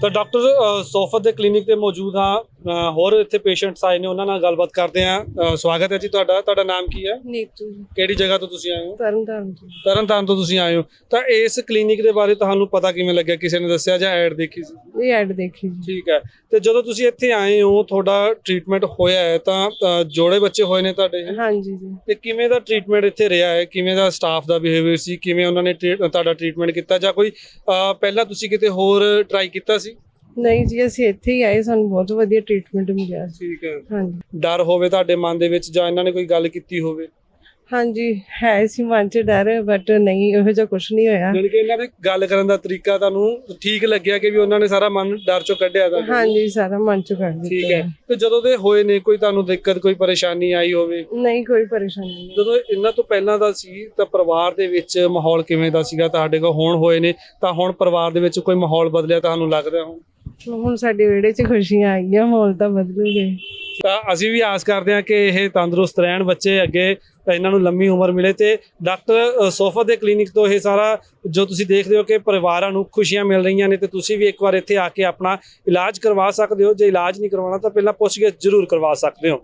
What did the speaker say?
ਤਾਂ ਡਾਕਟਰ ਸੋਫਤ ਦੇ ਕਲੀਨਿਕ ਤੇ ਮੌਜੂਦ ਹਾਂ। ਹੋਰ ਇੱਥੇ ਪੇਸ਼ੈਂਟਸ ਆਏ ਨੇ ਉਹਨਾਂ ਨਾਲ ਗੱਲਬਾਤ ਕਰਦੇ ਅ, ਸਵਾਗਤ ਹੈ ਜੀ ਤੁਹਾਡਾ। ਤੁਹਾਡਾ ਨਾਮ ਕੀ ਹੈ? ਨੀਤੂ ਕਿਹੜੀ ਜਗ੍ਹਾ ਤੋਂ ਤੁਸੀਂ ਆਏ ਹੋ? ਤਰਨ ਤਾਰਨ ਤੋਂ। ਤਰਨਤਾਰਨ ਤੋਂ ਤੁਸੀਂ ਆਏ ਹੋ। ਤਾਂ ਇਸ ਕਲੀਨਿਕ ਦੇ ਬਾਰੇ ਤੁਹਾਨੂੰ ਪਤਾ ਕਿਵੇਂ ਲੱਗਿਆ? ਕਿਸੇ ਨੇ ਦੱਸਿਆ ਜਾਂ ਐਡ ਦੇਖੀ ਸੀ? ਇਹ ਐਡ ਦੇਖੀ ਜੀ। ਠੀਕ ਹੈ। ਤੇ ਜਦੋਂ ਤੁਸੀਂ ਇੱਥੇ ਆਏ ਹੋ ਤੁਹਾਡਾ ਟ੍ਰੀਟਮੈਂਟ ਹੋਇਆ ਹੈ ਤਾਂ ਜੋੜੇ ਬੱਚੇ ਹੋਏ ਨੇ ਤੁਹਾਡੇ? ਹਾਂਜੀ ਜੀ। ਤੇ ਕਿਵੇਂ ਦਾ ਟ੍ਰੀਟਮੈਂਟ ਇੱਥੇ ਰਿਹਾ ਹੈ? ਕਿਵੇਂ ਦਾ ਸਟਾਫ ਦਾ ਬਿਹੇਵੀਅਰ ਸੀ? ਕਿਵੇਂ ਉਹਨਾਂ ਨੇ ਤੁਹਾਡਾ ਟ੍ਰੀਟਮੈਂਟ ਕੀਤਾ? ਜਾਂ ਕੋਈ ਪਹਿਲਾਂ ਤੁਸੀਂ ਕਿਤੇ ਹੋਰ ਟਰਾਈ ਕੀਤਾ ਸੀ? ਨਹੀਂ ਜੀ ਅਸੀਂ ਇੱਥੇ ਹੀ ਆਏ ਸਾਨੂੰ ਬਹੁਤ ਵਧੀਆ ਟ੍ਰੀਟਮੈਂਟ ਮਿਲਿਆ। ਠੀਕ ਹੈ। ਹਾਂਜੀ। ਡਰ ਹੋਵੇ ਤੁਹਾਡੇ ਮਨ ਦੇ ਵਿੱਚ ਜਾਂ ਇਹਨਾਂ ਨੇ ਕੋਈ ਗੱਲ ਕੀਤੀ ਹੋਵੇ? ਹਾਂਜੀ ਹੈ ਸੀ ਮਨ ਚ ਡਰ ਬਟ ਨਹੀਂ ਇਹੋ ਜਿਹਾ ਕੁਝ ਨਹੀਂ ਹੋਇਆ। ਯਾਨੀ ਕਿ ਇਹਨਾਂ ਦੇ ਗੱਲ ਕਰਨ ਦਾ ਤਰੀਕਾ ਤੁਹਾਨੂੰ ਠੀਕ ਲੱਗਿਆ ਕਿ ਵੀ ਉਹਨਾਂ ਨੇ ਸਾਰਾ ਮਨ ਡਰ ਚੋਂ ਕੱਢਿਆ ਤਾਂ ਹਾਂਜੀ ਸਾਰਾ ਮਨ ਚ ਕੱਢ ਠੀਕ ਦਿੱਤਾ ਹੈ। ਤੇ ਜਦੋਂ ਦੇ ਹੋਏ ਨੇ ਕੋਈ ਤੁਹਾਨੂੰ ਦਿੱਕਤ ਕੋਈ ਪਰੇਸ਼ਾਨੀ ਆਈ ਹੋਵੇ? ਨਹੀਂ ਕੋਈ ਪਰੇਸ਼ਾਨੀ ਨਹੀਂ। ਜਦੋਂ ਇਹਨਾਂ ਤੋਂ ਪਹਿਲਾਂ ਦਾ ਸੀ ਤਾਂ ਪਰਿਵਾਰ ਦੇ ਵਿੱਚ ਮਾਹੌਲ ਕਿਵੇਂ ਦਾ ਸੀਗਾ? ਤੁਹਾਡੇ ਕੋਲ ਹੁਣ ਹੋਏ ਨੇ ਤਾਂ ਹੁਣ ਪਰਿਵਾਰ ਦੇ ਵਿੱਚ ਕੋਈ ਮਾਹੌਲ ਬਦਲਿਆ ਤੁਹਾਨੂੰ ਲੱਗਦਾ ਹੁਣ? ਹੁਣ ਸਾਡੇ ਵਿਹੜੇ 'ਚ ਖੁਸ਼ੀਆਂ ਆਈਆਂ ਮਾਹੌਲ ਤਾਂ ਬਦਲੂਗੇ ਤਾਂ ਅਸੀਂ ਵੀ ਆਸ ਕਰਦੇ ਹਾਂ ਕਿ ਇਹ ਤੰਦਰੁਸਤ ਰਹਿਣ ਬੱਚੇ ਅੱਗੇ ਇਹਨਾਂ ਨੂੰ ਲੰਮੀ ਉਮਰ ਮਿਲੇ ਤੇ ਡਾਕਟਰ ਸੋਫਾ ਦੇ ਕਲੀਨਿਕ ਤੋਂ ਇਹ ਸਾਰਾ ਜੋ ਤੁਸੀਂ ਦੇਖਦੇ ਹੋ ਕਿ ਪਰਿਵਾਰਾਂ ਨੂੰ ਖੁਸ਼ੀਆਂ ਮਿਲ ਰਹੀਆਂ ਨੇ ਤੇ ਤੁਸੀਂ ਵੀ ਇੱਕ ਵਾਰ ਇੱਥੇ ਆ ਕੇ ਆਪਣਾ ਇਲਾਜ ਕਰਵਾ ਸਕਦੇ ਹੋ। ਜੇ ਇਲਾਜ ਨਹੀਂ ਕਰਵਾਉਣਾ ਤਾਂ ਪਹਿਲਾਂ ਪੁੱਛਗਿੱਛ ਜ਼ਰੂਰ ਕਰਵਾ ਸਕਦੇ ਹੋ।